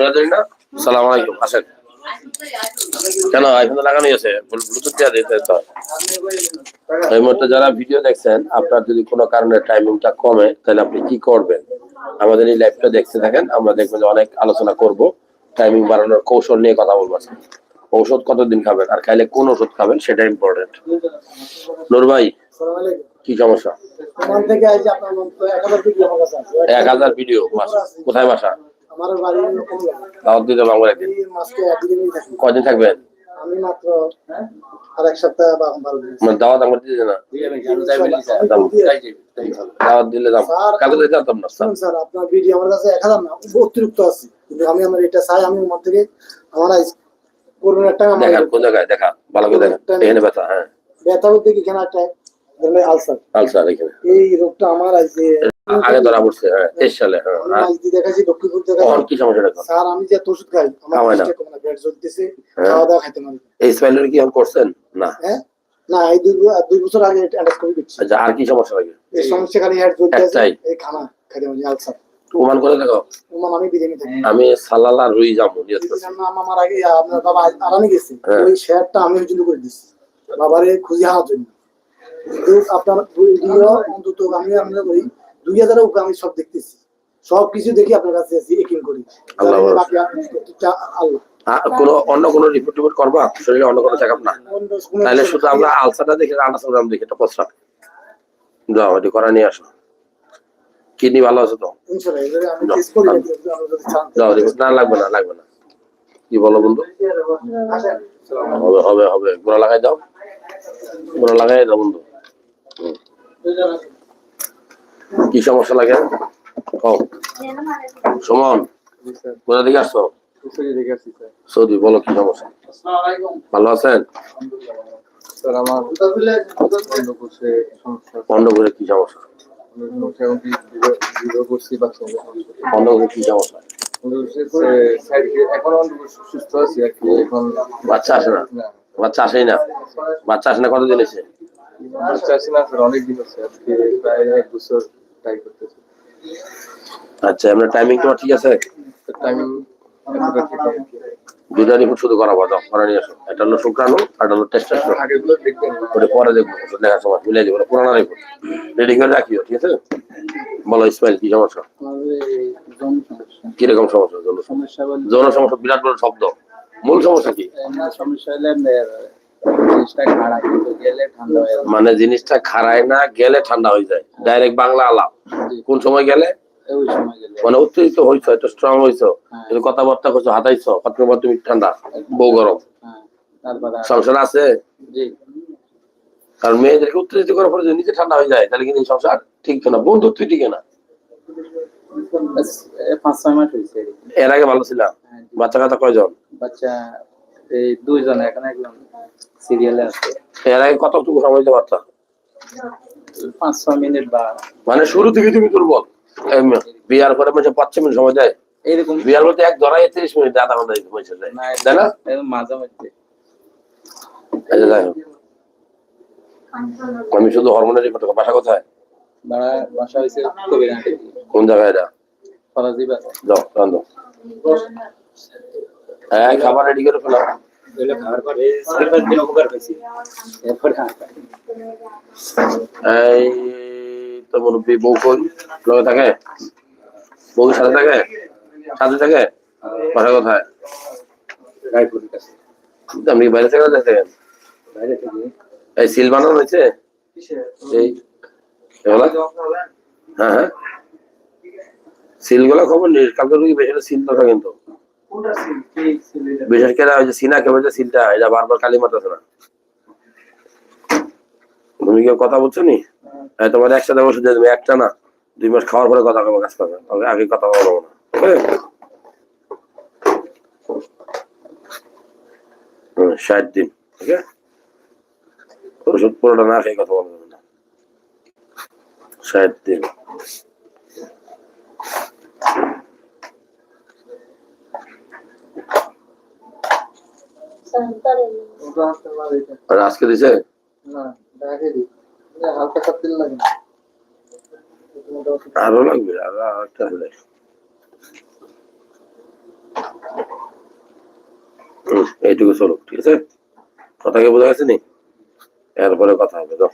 ধন্যবাদ না? সালাম আলাইকুম আসেন। কেন এখানে লাগানো আছে ব্লুটুথ দেওয়া দিতে তো। এই মুহূর্তে যারা ভিডিও দেখছেন আপনার যদি কোনো কারণে টাইমিংটা কমে তাহলে আপনি কি করবেন? আমাদের এই লাইভটা দেখতে থাকেন আমরা দেখবেন যে অনেক আলোচনা করব। টাইমিং বাড়ানোর কৌশল নিয়ে কথা বলব। ঔষধ কতদিন খাবেন আর খাইলে কোন ওষুধ খাবেন সেটা ইম্পর্টেন্ট নূর ভাই কি সমস্যা? এক হাজার ভিডিও কোথায় বাসা? দাওয়াত দিতে হবে আমার একদিন এই মাসকে একদিনই থাকি কয়দিন থাকবেন আমি মাত্র আর এক সপ্তাহ বা মানে দাওয়াত আমার দিতে না দাওয়াত দিলে দাম। দিতে জানতাম না স্যার। স্যার আপনার ভিডিও আমার কাছে এক হাজার না অতিরিক্ত আছে। কিন্তু আমি আমার এটা চাই আমি ওখান থেকে আমার আইস করুন একটা আমার দেখা কোন জায়গায় দেখা? ভালো করে দেখা এখানে ব্যথা হ্যাঁ। ব্যথা বলতে কি এখানে একটা ধরলে আলসার। আলসার এখানে। এই রোগটা আমার আইছে আগে ধরা পড়ছে হ্যাঁ তেইশ সালে হ্যাঁ আমি কি স্যার আমি যে ওষুধ খাই আমার। পেটে জ্বলতেছে হ্যাঁ। খাওয়া দাওয়া খাইতে পারি এই স্পাইলার কি এখন করছেন? না। না এই দুই দুই বছর আগে অ্যান্ডাস্কোপি করছি আচ্ছা আর কি সমস্যা লাগে? এই সমস্যা খালি হেড জ্বলতেছে এই খানা খাইতে পারি আলসার। প্রমাণ করে দেখো। ওমান আমি বিরিয়ানি থাকি আমি সালালা রুই যাব নিয়ত করছি আমার আগে আপনার বাবা আরামে গেছে। ওই শেয়ারটা আমি জন্য করে দিচ্ছি। বাবারে খুঁজে আনার জন্য। আপনার ভিডিও অন্তত আমি দুই হাজারের উপরে আমি সব দেখতেছি। সব কিছু দেখি আপনার কাছে আছি একিং করি। আল্লাহ। বাকি কোনো অন্য কোনো রিপোর্ট টিপোর্ট করবা? শরীরে অন্য কোনো চেক না? তাহলে শুধু আমরা আলসারটা দেখে আল্ট্রাসাউন্ড দেখি এটা প্রস্রাব যাও এটি করা নিয়ে আসো। কিডনি ভালো আছে তো? যাও, রিপোর্ট না লাগবে না লাগবে না। কি বলো বন্ধু? হবে হবে হবে। গোড়া লাগাই দাও। গোড়া লাগাই দাও বন্ধু। হুম। কি সমস্যা লাগে? সুমন, কোথা থেকে আসছো? সৌদি, বলো কি সমস্যা? ভালো আছেন? বন্ধ কি সমস্যা? বাচ্চা আসে না? আসে কতদিন এসে বাচ্চা আছি না, স্যার অনেক দিন আছে প্রায় এক বছর। ট্রাই করতেছি। আচ্ছা আপনার টাইমিং তোমার ঠিক আছে? টাইমিং। দুইটা রিপোর্ট শুধু করাবো দাও করা নিয়ে আসো। এটা হলো শুক্রাণু আর এটা হলো টেস্টোস্টেরন ওটা পরে দেখব দেখার সময় মিলাই দেবো পুরানো রিপোর্ট রেডি করে রাখিও ঠিক আছে? বলো ইসমাইল কি সমস্যা? কীরকম সমস্যা যৌন সমস্যা? সমস্যা যৌন সমস্যা বিরাট বড় শব্দ। মূল সমস্যা কি? সমস্যা হলে জিনিসটা খারাপ কিন্তু গেলে ঠান্ডা হয়ে যাবে মানে জিনিসটা খারায় না গেলে ঠান্ডা হয়ে যায়। ডাইরেক্ট বাংলা আলাপ। কোন সময় গেলে? মানে উত্তেজিত হয়েছ একটু স্ট্রং হয়েছ হ্যাঁ। কিন্তু কথাবার্তা করছ হাতাইছ কথার তুমি ঠান্ডা বউ গরম। হ্যাঁ সংসার আছে? কারণ মেয়েদেরকে উত্তেজিত করার পরে যদি নিজে ঠান্ডা হয়ে যায় তাহলে কিন্তু সংসার ঠিক না। বন্ধুত্ব ঠিক না। এর আগে ভালো ছিলাম হ্যাঁ, বাচ্চা কাচ্চা কয়জন? বাচ্চা এই দুইজন এখন একজন। সিরিয়ালে আছে। এর আগে কতটুকু সময় দিতে পারতাম? পাঁচ ছয় মিনিট বা মানে শুরু থেকে তুমি দুর্বল। বিয়ার পরে মাসে পাঁচ মিনিট সময় দেয়। এইরকম। বিয়ার বলতে এক ধরাই তিরিশ মিনিট আধা ঘণ্টা পয়সা দেয় তাই না? যাই হোক। আমি শুধু হরমোনের রিপোর্ট বাসা কোথায়? বাসা হয়েছে কোন জায়গায় এটা? যাও রান্ধো। হ্যাঁ খাবার রেডি করে ফেলাম এগুলো খাওয়ার পরে শরীরের দিন উপকার পেয়েছি এরপরে এই তো মুরব্বী বউ লগে থাকে? বউ সাথে থাকে? সাথে থাকে? বাসা কোথায়? রায়পুরের কাছে। আপনি বাইরে থেকে দেখেন বাইরে থেকে। এই সিল বানানো হয়েছে? এই এগুলা? হ্যাঁ হ্যাঁ। সিলগুলা খবর নেই। কালকে রুগী বেশি সিল দরকার কিন্তু। বিশেষ করে ওই যে সিনা কেবল যে সিলটা এটা বারবার কালি মারতেছে না। তুমি কেউ কথা বলছো নি? তোমার একসাথে দিয়ে তুমি একটা না দুই মাস খাওয়ার পরে কথা কবে কাজ করবে তবে আগে কথা বলব না। ষাট দিন ঠিক আছে ওষুধ পুরোটা না খেয়ে কথা বলবে না। ষাট দিন ওটা হাতে মার এটা। আর আজকে দিছে। আরও লাগবে আরও একটা হলে। এইটুকু চলুক ঠিক আছে? কথা কি বোঝা গেছে নি? এরপরে কথা হবে তো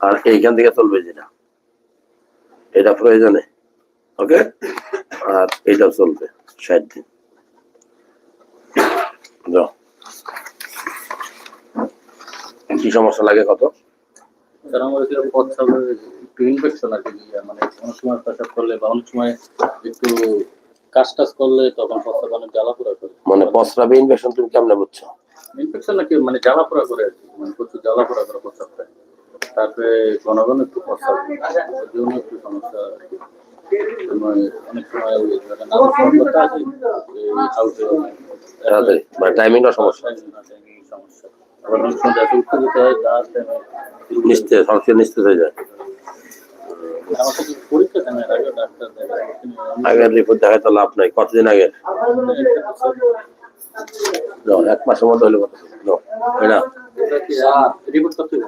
আর এইখান থেকে চলবে যেটা। এটা প্রয়োজনে, ওকে? আর এটা চলবে, ষাট দিন। কি সমস্যা লাগে কত? কারণ আমার এগুলো প্রস্রাবের একটু ইনফেকশন আর কি মানে অনেক সময় প্রস্রাব করলে বা অনেক সময় একটু কাজ টাজ করলে তখন প্রস্রাব অনেক জ্বালা পোড়া করে। মানে প্রস্রাবে ইনফেকশন তুমি কেমনে বুঝছ? ইনফেকশন নাকি মানে জ্বালা পোড়া করে আর কি মানে প্রচুর জ্বালা পোড়া করে প্রস্রাবটা তারপরে ঘন ঘন একটু প্রস্রাব জন্য একটু সমস্যা। মানে অনেক সময় তাড়াতাড়ি মানে টাইমিংটা সমস্যা। সমস্যা। আবার অনেক সময় যাতে উঠতে হয় নিস্তেজ নিস্তেজ হয়ে যায় আগের রিপোর্ট দেখায় তো লাভ নাই কতদিন আগে? এক মাসের মধ্যে হলে কত।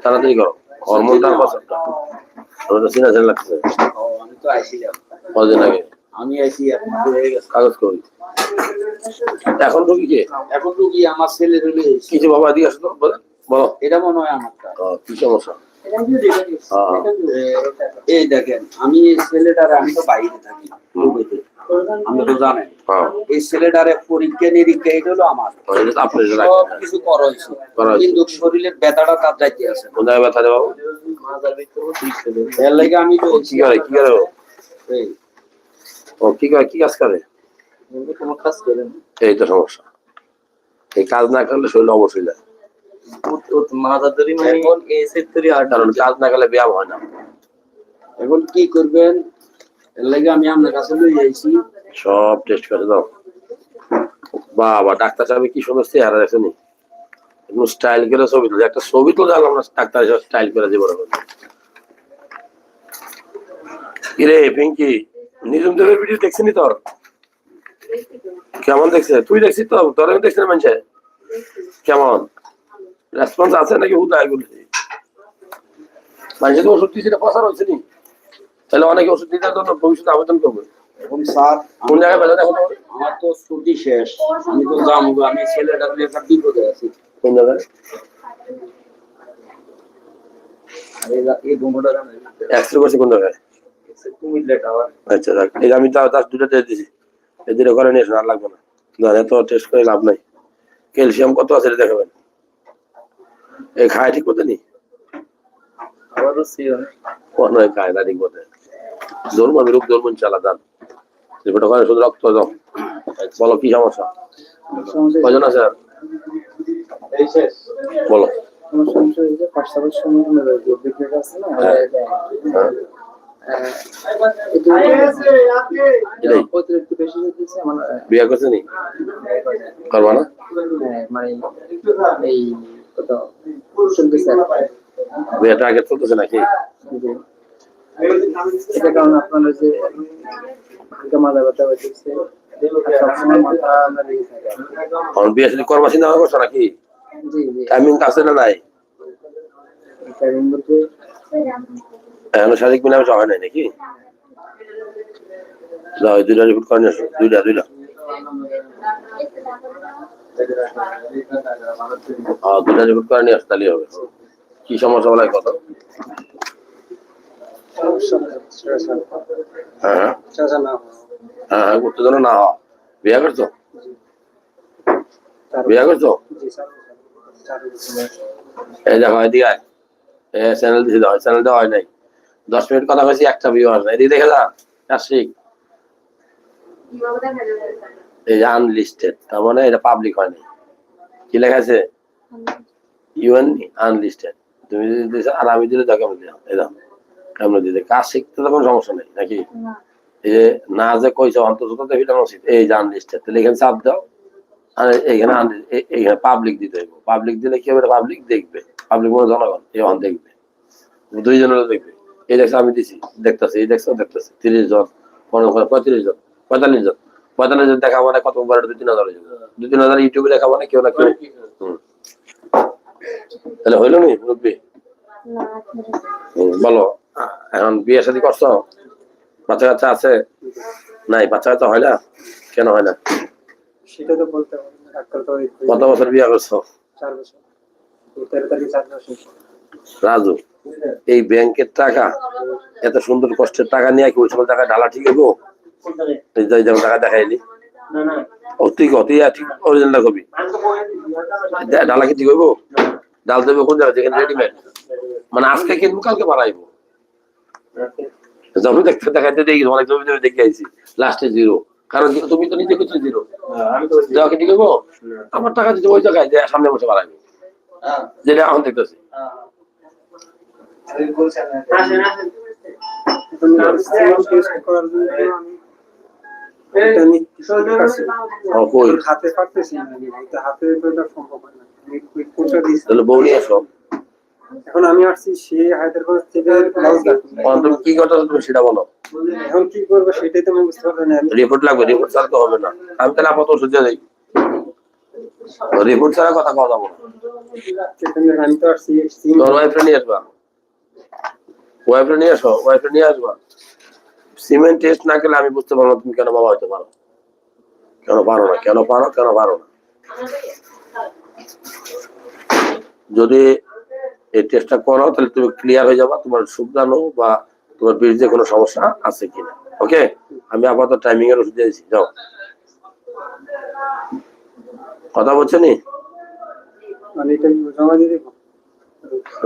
তাড়াতাড়ি করো ওটা চিনা চেনা লাগছে। কতদিন আগে? আমি আইছি হয়ে কাগজ করি এখন রুগী কে এখন কি আমার ছেলে রইলে কিছু বাবা এদিকে আসো তো বলো। এটা মনে হয় আমারটা আহ, কি সমস্যা? এই দেখেন আমি এই ছেলেটারে আমি তো বাইরে থাকি। আমি তো জানেন। হ্যাঁ। এই ছেলেটারে পরীক্ষা নিরীক্ষা এটা হলো আমার। সব কিছু করা হয়েছে। কিন্তু শরীরের ব্যথাটা তার যাইতে আছে। জায়গায় ব্যথা বাবু? এর লাগে আমি ও কি করে কি করে ও? কি করে কি কাজ করে? কোনো কাজ এই তো সমস্যা। এই কাজ না করলে শরীর যায়। কাজ না করলে ব্যায়াম হয় না। এখন কি করবেন? এর লাগে আমি আপনার কাছে লই যাইছি সব টেস্ট করে দাও। বাবা ডাক্তার সাহেব কি সুন্দর চেহারা দেখছেন একদম স্টাইল করে ছবি তুলছে। একটা ছবি তো জানলাম না ডাক্তার স্টাইল করে জীবনে কিরে পিঙ্কি? নিজম দেবের ভিডিও দেখছিনি তোর কেমন দেখছে? তুই দেখছিস তো? তোর আমি দেখছি না মানুষে? কেমন? রেসপন্স আছে নাকি? হুদায় বলছি মানুষের তো ওষুধ দিয়েছি প্রচার হয়েছে নি? তাহলে অনেকে ওষুধ দিতে জন্য ভবিষ্যতে আবেদন করবে। এখন স্যার কোন জায়গায় বেলা দেখো আমার তো ছুটি শেষ। আমি তো যাব আমি ছেলেটা নিয়ে একটা বিপদে আছি। কোন জায়গায়? এক্সরে করছি কোন জায়গায়? আচ্ছা এই আমি তাও তার দুটো টেস্ট দিছি। এই দুটো করে নিয়ে আর লাগবে না। না এত টেস্ট করে লাভ নাই। ক্যালসিয়াম কত আছে দেখাবেন? এই খায় ঠিক মতো নি আবারও সিও কোন খায় না ঠিক মতো ধর্ম বিরূপ ধর্ম চালা রিপোর্ট করে শুধু রক্ত দাও। বলো কি সমস্যা? কজন আছে? আর? বলো। সমস্যা হয়েছে পাঁচটার সময় আমার যোগ বিক্রিয়া আছে না বিয়ে করছে নি? করবা না? এই কত চলবে স্যার বিয়েটা আগে চলতেছে নাকি? এটা কারণ আপনার যে মাথা ব্যথা হয়েছে বিয়ে শুধু করবা চিন্তা করছ নাকি? টাইমিং আছে না নাই? টাইমিং বলতে শারীরিক মিলামেশা হয় নাই নাকি? দুইটা রিপোর্ট করে নিয়ে দুইটা দুইটা। দুইটা রিপোর্ট করে নিয়ে আসো, তাহলেই হবে। কি সমস্যা বলে কত হ্যাঁ। হ্যাঁ হ্যাঁ হ্যাঁ না হওয়া বিয়ে করছ? বিয়ে করছ? এই দেখো, এদিকে চ্যানেল দিছি দাও চ্যানেল দেওয়া হয় নাই। দশ মিনিট কথা কইছি একটা ভিউ আসবে এদিকে দেখে যা আশিক এই যে আনলিস্টেড তার মানে এটা পাবলিক হয়নি। কি লেখা আছে? ইউএন আনলিস্টেড তুমি যদি আর আমি দিলে দাও কেমন দিতে কাজ শিখতে তো কোনো সমস্যা নেই নাকি? এই যে না যে কইছো অন্তত তো ভিটামিন উচিত এই যে আনলিস্টেড তাহলে এখানে চাপ দাও। আর এইখানে un- এইখানে পাবলিক দিতে হইব। পাবলিক দিলে কি হবে? পাবলিক দেখবে। পাবলিক মানে জনগণ এই অন দেখবে। দুইজনের দেখবে। এই দেখছ আমি দিছি দেখতেছি এই দেখছ দেখতেছি। তিরিশ জন পনেরো পঁয়ত্রিশ জন পঁয়তাল্লিশ জন। পঁয়তাল্লিশ জন দেখা মানে কত মোবাইল দুই তিন হাজার দুই তিন হাজার ইউটিউবে দেখা মানে কেউ না কেউ। তাহলে হইল নি মুরব্বী? বলো। এখন বিয়ে শাদী করছ? বাচ্চা কাচ্চা আছে? নাই বাচ্চা কাচ্চা হয় না? কেন হয় না? সেটা তো বলতে কত বছর বিয়ে করছ? চার বছর। রাজু? এই ব্যাংকের টাকা এত সুন্দর কষ্টের টাকা নিয়ে কি ওই সকল টাকা ঢালা ঠিক যেমন টাকা দেখাইলি। ও তুই ঠিক অরিজিনাল কবি। ডালা কি ঠিক হইব? ডাল দেবে কোন জায়গায়? যেখানে রেডিমেড মানে আজকে কিনবো কালকে বাড়াইবো। জমি দেখতে দেখাইতে দেখি অনেক জমি জমি দেখে আইছি। লাস্টে জিরো কারণ তুমি তো নিজে কিছু জিরো দেওয়া কি ঠিক হইব? আমার টাকা দিতে ওই জায়গায় সামনে বসে বাড়াইবো। যেটা এখন দেখতেছি করার জন্য আমি এটা নিচ্ছি। ও, কই হাতে পারতেছি না আমি হাতে সম্ভব হয় না আমি quick কোর্সটা দিয়েছি। তাহলে বউ নিয়ে আসো। এখন আমি আসছি সে হায়দ্রাবাদ থেকে কি তুমি সেটা বলো। এখন কি করব সেটাই তো আমি বুঝতে পারব না। রিপোর্ট লাগবে রিপোর্ট ছাড়া তো হবে না। আমি তাহলে আপাতত দিয়ে দিই রিপোর্ট ছাড়া কথা কথা বলো আমি তো আসছি সিম তোর ওয়াইফে নিয়ে আসবা। ওয়াইফে নিয়ে আসো ওয়াইফে নিয়ে আসবা। সিমেন্ট টেস্ট না গেলে আমি বুঝতে পারব তুমি কেন বাবা হইতে পারো। কেন পারো না, কেন পারো কেন পারো না। যদি এই টেস্টটা করো, তাহলে তুমি ক্লিয়ার হয়ে যাবা, তোমার শুক্রাণু বা তোমার বীর্যে কোনো সমস্যা আছে কিনা। ওকে আমি আপাতত টাইমিং এর ওষুধ দিয়েছি যাও। কথা বলছো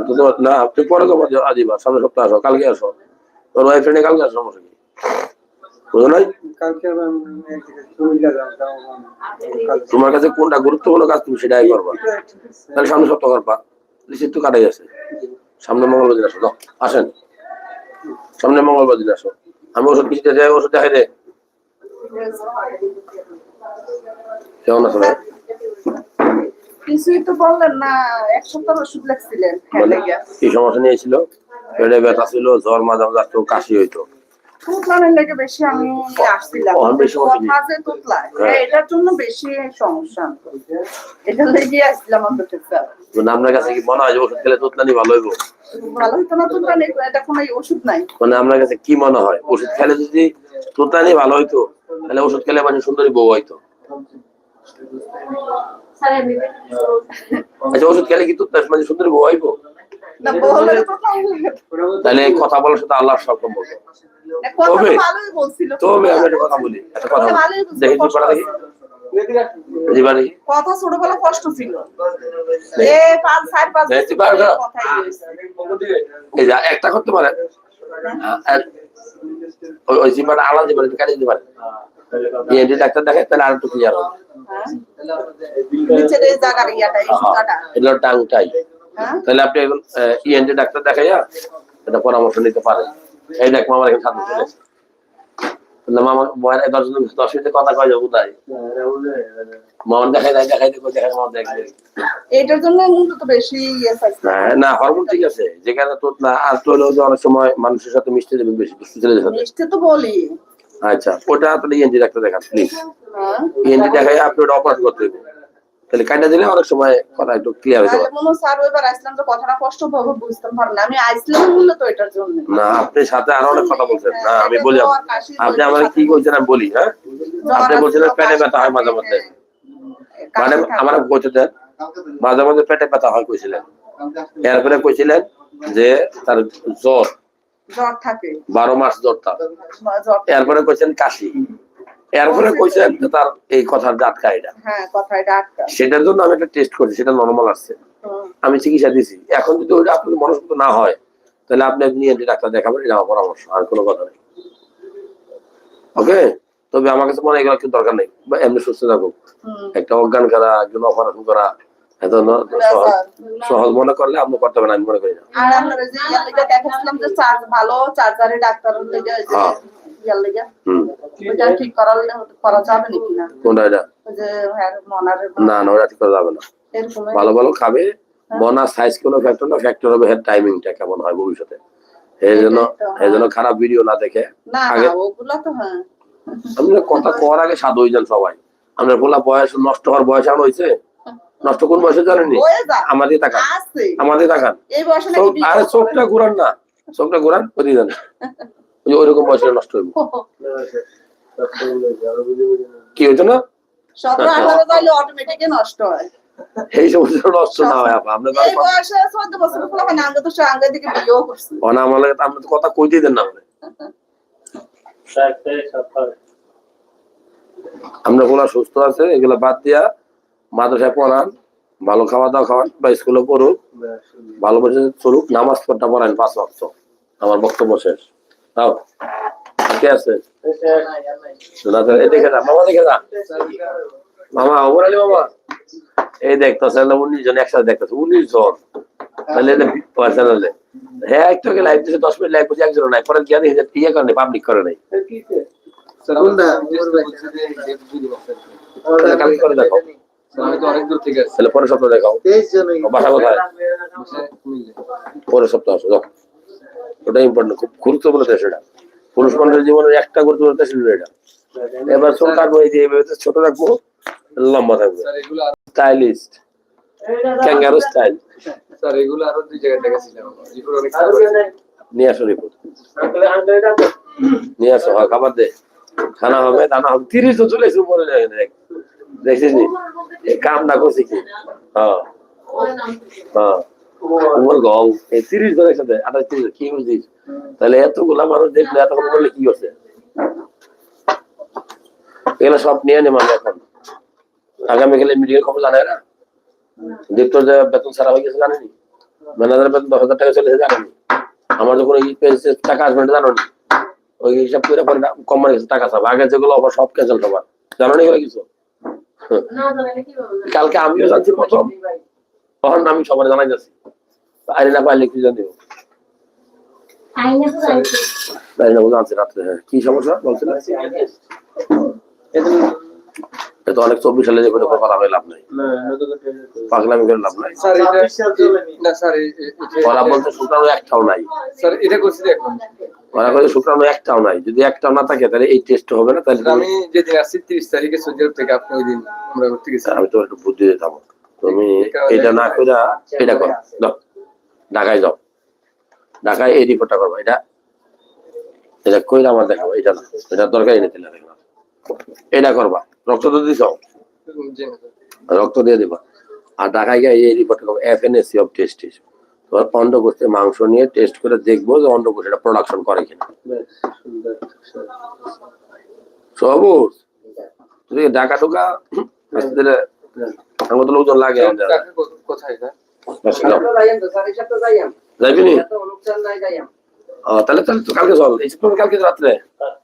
তোমার- না তুমি পরে দিও আদিবা সামনে সপ্তাহে আসো কালকে আসো। তোর ওয়াইফ নিয়ে কালকে আসো সমস্যা কি বুঝো নাই? কালকে আবার আমি একদিকে কুমিল্লা যাব যাব আমি। কালকে। তোমার কাছে কোনটা গুরুত্বপূর্ণ কাজ তুমি সেটাই করবা। তাহলে সামনে সপ্তাহ করবা। রিসিপ্ট তো কাটাই আছে। সামনে মঙ্গলবার দিন আসো আসেন। সামনে মঙ্গলবার দিন আসো। আমি ওষুধ কিছু যাই ওষুধ দেখাই দে। কেমন আছো ভাই? কিছুই তো বললেন না এক সপ্তাহ ওষুধ লাগছিলেন লেগে কি সমস্যা নিয়েছিল? পেটে ব্যথা ছিল জ্বর মাঝে মাঝে আসতো কাশি হইতো। তুতলানের লেগে বেশি আমি আসছিলাম। তুতলায় হ্যাঁ। হ্যাঁ, এটার জন্য বেশি সমস্যা এটা লেগে আসছিলাম অন্তত আপনার কাছে কি মনে হয় যে ওষুধ খেলে তোতলানি ভালো হইব? ভালো হতো না তুতলানি এটা কোনো ওষুধ নাই। মানে আপনার কাছে কি মনে হয়? ওষুধ খেলে যদি তোতানি ভালো হইতো তাহলে ওষুধ খেলে মানে সুন্দরী বউ হইতো। আচ্ছা ওষুধ খেলে কি তোতাস মানে সুন্দরী বউ তাহলে কথা বলার সাথে আল্লাহর বলতো কথা তবে তবে আমি একটা কথা বলি একটা কথা দেখি তুই পড়া দেখি? কথা ছোটবেলা কষ্ট ছিল। একটা করতে পারে। ওই জিম্মাটা আলাদা জিম্মাটা কাটে দিতে পারে ডাক্তার দেখে তাহলে আর একটু ক্লিয়ার হবে হ্যাঁ? এগুলো টাংটাই হ্যাঁ? তাহলে আপনি এখন ইএনটি ডাক্তার দেখাইয়া এটা পরামর্শ নিতে পারেন। এই দেখ মামার এখানে সাথে চলে তাহলে মামা মায়ের দশ জন দশ মিনিটে কথা কয় যাব তাই। মামার দেখাই দেয় দেখাই দেখো দেখাই মামা দেখবে এটার জন্য মূলত বেশি ইয়ে হ্যাঁ, না হরমোন ঠিক আছে। যেখানে তো না আর তো অনেক সময় মানুষের সাথে মিশতে দেবেন বেশি তো বলি। আচ্ছা ওটা তাহলে ইএনজি ডাক্তার দেখান প্লিজ হ্যাঁ ইএনজি দেখাই আপনি ওটা অপারেট করতে হবে। তাহলে কাটা দিলে অনেক সময় কথা একটু ক্লিয়ার তাহলে পারে স্যার ওইবার আসলাম তো কথাটা কষ্ট বুঝতাম পারো না। আমি আসলাম মূলত এটার জন্য। না আপনি সাথে আরও অনেক কথা বলছেন। না আমি বলি আপনি আমার কি বলছেন আমি বলি হ্যাঁ? আপনি বলছিলেন পেটে ব্যথা হয় মাঝে মধ্যে। মানে আমার বলতে দেন মাঝে মাঝে পেটে ব্যথা হয় কইছিলেন। এরপরে কইছিলেন যে তার জ্বর জ্বর থাকে। বারো মাস জ্বর তার। এরপরে কইছেন কাশি। এরপরে কইছেন তার এই কথার দাঁত কাইটা হ্যাঁ এটা সেটার জন্য আমি একটা টেস্ট করছি সেটা নর্মাল আসছে। আমি চিকিৎসা দিছি। এখন যদি ওইটা আপনার মনস্ত না হয় তাহলে আপনি নিয়ে ডাক্তার দেখাবেন এটা আমার পরামর্শ আর কোনো কথা নেই। ওকে? তবে আমার কাছে মনে হয় এগুলো দরকার নেই। এমনি সুস্থ থাকুক। একটা অজ্ঞান করা একজন অপারেশন করা সহজ মনে করলে আপনি করতে পারেন আমি মনে করি না। আর আপনার যে ইয়ার লেগে যে চার্জ ভালো চার্জারে ডাক্তার লেগে ওই যে হ্যাঁ। ইয়ার লেগে। হম। ওইটা ঠিক করালে করা যাবে নাকি না? কোনটা এটা? যে হ্যাঁ মনারে না না ওটা ঠিক করা যাবে না। ভালো ভালো খাবে। মনা সাইজ কোনো ফ্যাক্টর না ফ্যাক্টর হবে হেড টাইমিংটা কেমন হয় ভবিষ্যতে। এই জন্য এই জন্য খারাপ ভিডিও না দেখে। না না আগে- ওগুলা তো হ্যাঁ। আমরা কথা কওয়ার আগে সাধু হয়ে যান সবাই। আমরা বলা বয়স নষ্ট হওয়ার বয়স আর হয়েছে নষ্ট কোন বয়সে জানেনি আমাদের তাকান। আমাদের তাকান। এই বয়সে নাকি চোখ- বিয়ে আরে চোখটা ঘুরান না। চোখটা ঘুরান যান। ওই যে ওইরকম বয়সে নষ্ট হইব। কি না? নষ্ট হয়। এই সমস্ত নষ্ট না হয় আমরা হয় আমরা তো কথা কইতেই দেন না। আমরা বলা সুস্থ আছে এগুলা বাদ দিয়া মাদ্রাসায় পড়ান ভালো খাওয়া দাওয়া খাওয়ান বা স্কুলে পড়ুক ভালোবাসে চলুক নামাজ পড়টা পড়ান পাঁচ ওয়াক্ত। আমার বক্তব্য শেষ। তাও কে আছে? দেখে যা মামা দেখে যা। মামা ওমর আলী মামা। এই উনিশ জন একসাথে দেখতেছে উনিশ জন। তাহলে হ্যাঁ একটু লাইভ দিয়েছে দশ মিনিট লাইভ করছে একজন নাই। পরে জ্ঞানী ইয়ে করে নাই পাবলিক করে নাই। কালকে করে দেখো। আমি তো অনেক দূর থেকে আসছি। তাহলে পরের সপ্তাহ দেখাও। বাসা কোথায় পরের সপ্তাহ আসো ওটা ইম্পর্টেন্ট খুব গুরুত্বপূর্ণ দেশ এটা। পুরুষ মানুষের জীবনের একটা গুরুত্বপূর্ণ দেশ এটা। এবার চুল কাটবো এই যে এইভাবে ছোট রাখব লম্বা থাকবে। স্যার এগুলো আর স্টাইলিস্ট। Kangaroo style. স্যার এগুলো আরও দুই জায়গায় দেখাছিলাম। নিয়ে আসো রিপোর্ট। নিয়ে আসো হ্যাঁ খাবার দে। খানা হবে দানা হবে। তিরিশ তো চলে এসে উপরে দেখছিস নি? এই কামটা করছি কি? হ্যাঁ। হ্যাঁ। তোমার এই তিরিশ আঠাশ তিরিশ কি তাহলে এতগুলা মানুষ দেখলে এতক্ষণ কি এগুলো সব নিয়ে নেব আমি এখন। আগামী গেলে মিডিয়ার খবর জানে না? দীপ্তর যে বেতন ছাড়া হয়ে গেছে জানেনি ম্যানেজারের বেতন দশ হাজার টাকা চলে এসেছে জানেনি আমার যখন টাকা আসবে না, জানো নি? ওই হিসাব করে পরে কম মানে গেছে টাকা সব আগে যেগুলো অফার সব ক্যান্সেল সবার জানো না এগুলো কিছু? কালকে আমিও জানছি প্রথম। তখন আমি সবার জানাই যাচ্ছি। আরে না পাইলে কি জানি তাই না জানছি রাত্রে হ্যাঁ। কি সমস্যা? বলছিলেন এ তো অনেক চব্বিশ সালে যে কোনো কথা হয়ে লাভ নাই। পাগলামি করে লাভ নাই। স্যার এটা না স্যার এ- এ- এটা- ওরা বলতে শুক্রাণু একটাও নাই। এটা করছি দেখুন ওরা বলছে শুক্রাণু একটাও নাই। যদি একটাও না থাকে তাহলে এই টেস্ট হবে না তাহলে আমি যেদিন আসছি তিরিশ তারিখে সৌদি আরব থেকে আপনি ওই দিন আমরা ঘুরতে গেছি। আমি তো একটু বুদ্ধি দিতাম তুমি এটা না করে এটা করো। যাও। ঢাকায় যাও। ঢাকায় এই রিপোর্টটা করব। এটা এটা কইরা আমার দেখাবো। এটা না। এটা দরকারই নেই তাহলে দেখলাম এটা করবা। রক্ত তো দিছ। রক্ত দিয়ে দিবা। আর ঢাকায় গিয়ে এই report F N S C of test তোমার অন্ডকোষে মাংস নিয়ে টেস্ট করে দেখব যে অন্ডকোষ এটা প্রোডাকশন করে কিনা। সবুজ। তুই ঢাকা ঢুকা? আমার তো লোকজন লাগে। যাইবি তাহলে তাহলে কালকে চল। তো কালকে রাত্রে।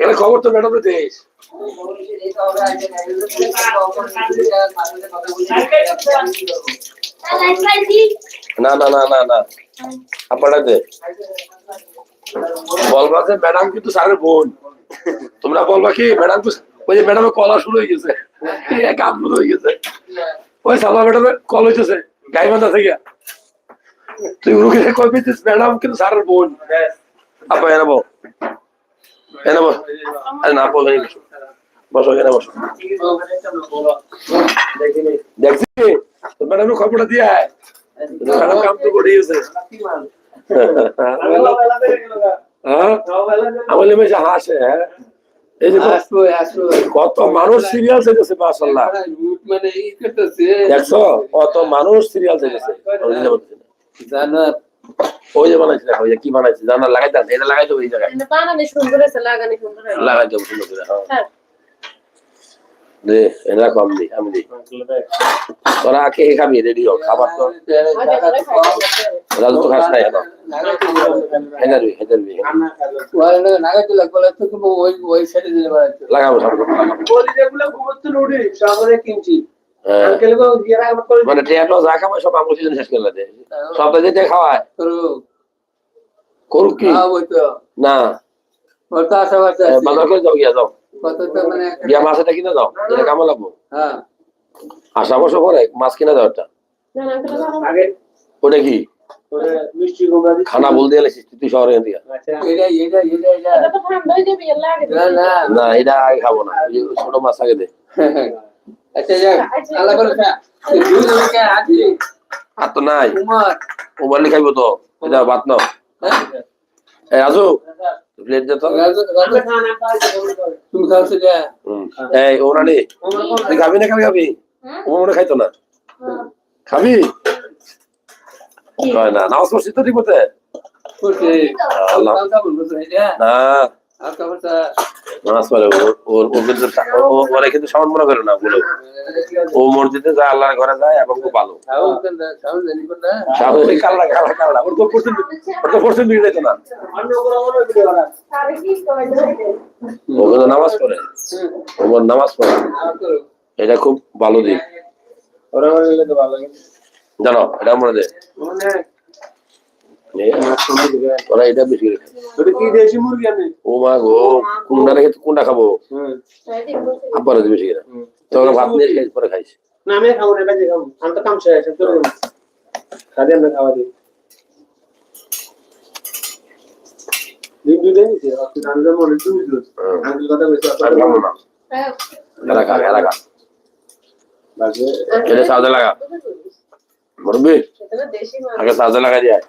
এখানে খবর তো ম্যাডাম দেশ না না না না না। আপনারা দে। বলবা যে ম্যাডাম কিন্তু স্যারের বোন। তোমরা বলবা কি, ম্যাডাম ওই যে ম্যাডামের কলা শুরু হয়ে গেছে। কাম শুরু হয়ে গেছে। ওই সালমা ম্যাডামের কল হইতেছে গাইবান্ধা থেকে। তুই রুকে কই ম্যাডাম কিন্তু স্যারের বোন। আপা এনে বল। এনে বল আরে না বল বসো। বসো এনে বসো। দেখছি? ম্যাডামের খবরটা দিয়ে আয়। ম্যাডাম কাম তো করে হ্যাঁ? আমার হাসে হ্যাঁ? এই যে কত মানুষ সিরিয়াল মাসাল্লাহ মানে দেখছ? কত মানুষ সিরিয়াল চেয়েছে জানার ওই যে বানাইছে দেখো কি বানাইছে জানা লাগাই দেন এটা লাগাই দেবো এই জায়গায়। বানানি সুন্দর আছে লাগানি সুন্দর লাগাই দেবো সুন্দর করে হ্যাঁ। দে এরা কম দি আমি দিই তোরা কে খাবি রেডি হোক খাবার তো। রাজু তো খাস নাই এখন হেদার বি হেদার বি নাগাতে লাগবে তো ওই ওই সাইডে দিলে লাগাবো সব মানে টিয়াটো যা খাব সব আমল সিজন শেষ করে যেটা খাওয়ায়। করুক। কি? হ্যাঁ না বাজার করে যাও গিয়া যাও। কত তো মানে গিয়া মাছ কিনে কামে লাগবো? হ্যাঁ। কিনে একটা। ওটা কি? মিষ্টি কুমড়া খানা বল দিয়ে তুই শহরে আচ্ছা হয়ে লাগে না না। না এটা আগে খাব না ছোট মাছ আগে দে। আচ্ছা লোকে আছে? আর তো নাই। কুমার ও তো। এটা ভাত নাও। রাজু। প্লেট দে তো। রাজু রাজু তুমি খাওছো এই ও রানি। তুই খাবি না খাবি? খাবি ও মনে খাইতো না। খাবি? কয় না নামাজ পড়ছিস তো ঠিক মতে না। নামাজ পড়ে ওর ওর ও কিন্তু ওরা কিন্তু সমান মনে করে না বলো ও মসজিদে যায় আল্লাহর ঘরে যায় এবং খুব ভালো। ওর ওর নামাজ পড়ে। ও নামাজ পড়ে। এটা খুব ভালো দিক। ওরা ভালো জানো এটা মনে দে। এ, ওরা এটা বেশি ও মা গো রেখে খাব। আব্বার বেশি করে। ভাত নিয়ে পরে খাইছি। না আমি খাব না বাজে খাব। আমি তো কাম আছে খাদি খাওয়া দিই। সাজে লাগা। মরবি? আগে সাজে লাগাই দিয়ে আয়।